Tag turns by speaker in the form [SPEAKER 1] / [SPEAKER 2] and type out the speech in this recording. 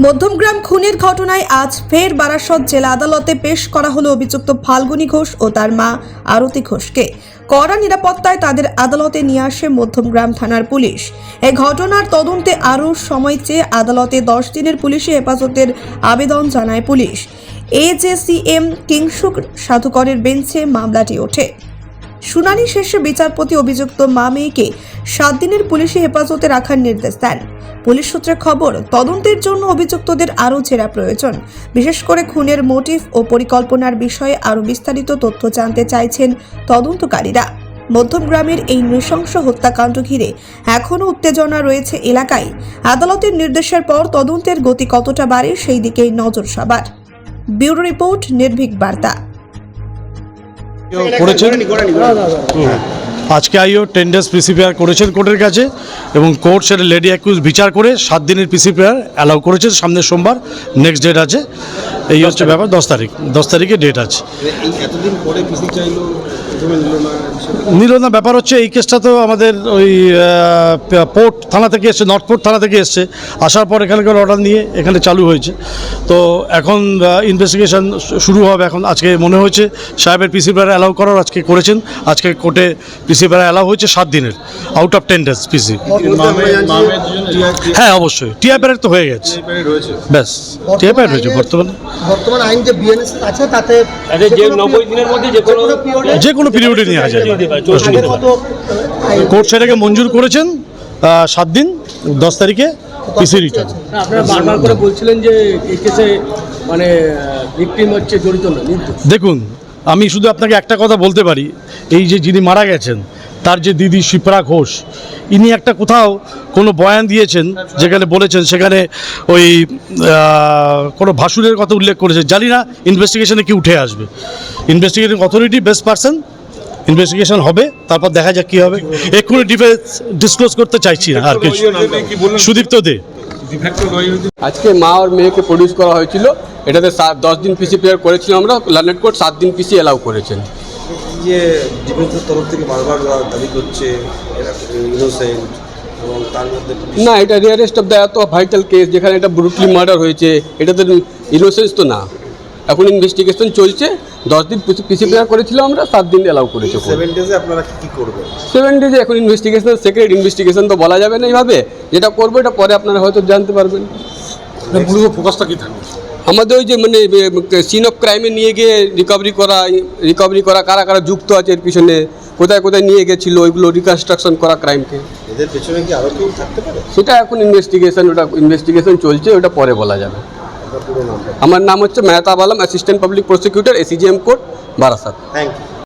[SPEAKER 1] মধ্যমগ্রাম খুনের ঘটনায় আজ ফের বারাসত জেলা আদালতে পেশ করা হলো অভিযুক্ত ফাল্গুনী ঘোষ ও তার মা আরতি ঘোষকে। কড়া নিরাপত্তায় তাদের আদালতে নিয়ে আসে মধ্যমগ্রাম থানার পুলিশ। এ ঘটনার তদন্তে আরও সময় চেয়ে আদালতে দশ দিনের পুলিশি হেফাজতের আবেদন জানায় পুলিশ। এজেসিএম কিংসুক সাধুকরের বেঞ্চে মামলাটি ওঠে। শুনানি শেষে বিচারপতি অভিযুক্ত মা মেয়েকে সাত দিনের পুলিশি হেফাজতে রাখার নির্দেশ দেন। পুলিশ সূত্রে খবর, তদন্তের জন্য অভিযুক্তদের আরও জেরা প্রয়োজন। বিশেষ করে খুনের মোটিভ ও পরিকল্পনার বিষয়ে আরও বিস্তারিত তথ্য জানতে চাইছেন তদন্তকারীরা। মধ্যমগ্রামের এই নৃশংস হত্যাকাণ্ড ঘিরে এখনও উত্তেজনা রয়েছে এলাকায়। আদালতের নির্দেশের পর তদন্তের গতি কতটা বাড়ে সেই দিকেই নজর সবার। ব্যুরো রিপোর্ট নির্ভীক বার্তা।
[SPEAKER 2] করেছেন? আজকে আইও টেন ডেজ পিসিপিআর করেছেন কোর্টের কাছে এবং কোর্ট সেটা লেডি অ্যাকিউজ বিচার করে সাত দিনের পিসিপিআর অ্যালাউ করেছে সামনের সোমবার নেক্সট ডেট আছে। এই হচ্ছে ব্যাপার দশ তারিখ। দশ তারিখে ডেট আছে।
[SPEAKER 3] এই এতদিন পরে পিসি চাইলো প্রথমে নিল না
[SPEAKER 2] ব্যাপার হচ্ছে এই কেসটা তো আমাদের ওই পোর্ট থানা থেকে এসছে নর্থ পোর্ট থানা থেকে এসছে। আসার পর এখানকার অর্ডার নিয়ে এখানে চালু হয়েছে। তো এখন ইনভেস্টিগেশন শুরু হবে এখন। আজকে মনে হয়েছে সাহেবের পিসিপিআর অ্যালাউ করার আজকে করেছেন। আজকে কোর্টে পিসিপিআর অ্যালাউ হয়েছে সাত দিনের। Out of ten days PC হ্যাঁ অবশ্যই। টিআইপার তো হয়ে গেছে।
[SPEAKER 3] রয়েছে
[SPEAKER 2] ব্যাস টিআইপার হয়েছে বর্তমানে।
[SPEAKER 4] বর্তমান আইন যে বিএনএস আছে তাতে
[SPEAKER 5] আচ্ছা যে নব্বই দিনের মধ্যে যে কোনো
[SPEAKER 2] যে কোনো পিরিয়ডে নিয়ে আসা কোর্ট সেটাকে মঞ্জুর করেছেন সাত দিন দশ তারিখে পিসি রিটার্ন
[SPEAKER 5] আপনারা বারবার করে বলছিলেন যে এই কেসে মানে ভিকটিম হচ্ছে জড়িত না
[SPEAKER 2] দেখুন আমি শুধু আপনাকে একটা কথা বলতে পারি। এই যে যিনি মারা গেছেন তার যে দিদি শিপ্রা ঘোষ ইনি একটা কোথাও কোনো বয়ান দিয়েছেন যেখানে বলেছেন সেখানে ওই কোনো ভাসুরের কথা উল্লেখ করেছে জানি না ইনভেস্টিগেশনে কি উঠে আসবে। Investigating authority best person investigation হবে তারপর দেখা যাক কী হবে। এক্ষুনি ডিফেন্স ডিসক্লোজ করতে চাইছি না আর কিছু। সুদীপ্ত দে।
[SPEAKER 6] আজকে মা আর মেয়েকে প্রডিউস করা হয়েছিল। এটাতে সাত দশ দিন পিসি প্লেয়ার করেছিলাম আমরা। লার্নেট কোর্ট সাত দিন পিসি অ্যালাউ করেছেন।
[SPEAKER 3] যে ডিফেন্সের তরফ থেকে বারবার দাবি করছে ইনোসেন্ট
[SPEAKER 6] না এটা রিয়ারেস্ট অফ দ্য এত ভাইটাল কেস যেখানে এটা ব্রুটলি মার্ডার হয়েছে এটাতে ইনোসেন্স তো না। এখন ইনভেস্টিগেশন চলছে দশ দিন পিসি প্লেয়ার করেছিলাম আমরা সাত দিন অ্যালাউ করেছে
[SPEAKER 3] সেভেন ডেজে আপনারা কি কি করবেন?
[SPEAKER 6] সেভেন ডেজে এখন ইনভেস্টিগেশন সেক্রেট ইনভেস্টিগেশন তো বলা যাবে না এইভাবে। যেটা করব এটা পরে আপনারা হয়তো জানতে পারবেন।
[SPEAKER 3] মূলত ফোকাসটা কি থাকবে?
[SPEAKER 6] আমাদের ওই যে মানে সিন অফ ক্রাইমে নিয়ে গিয়ে রিকভারি করা রিকভারি করা কারা কারা যুক্ত আছে এর পিছনে কোথায় কোথায় নিয়ে গেছিল ওইগুলো রিকনস্ট্রাকশন করা ক্রাইমকে
[SPEAKER 3] এদের পেছনে কি আরও কেউ থাকতে পারে?
[SPEAKER 6] সেটা এখন ইনভেস্টিগেশন ওটা ইনভেস্টিগেশন চলছে ওটা পরে বলা যাবে। আমার নাম হচ্ছে Mehtab Alam assistant public prosecutor ACJM court Barasat.
[SPEAKER 3] Thank you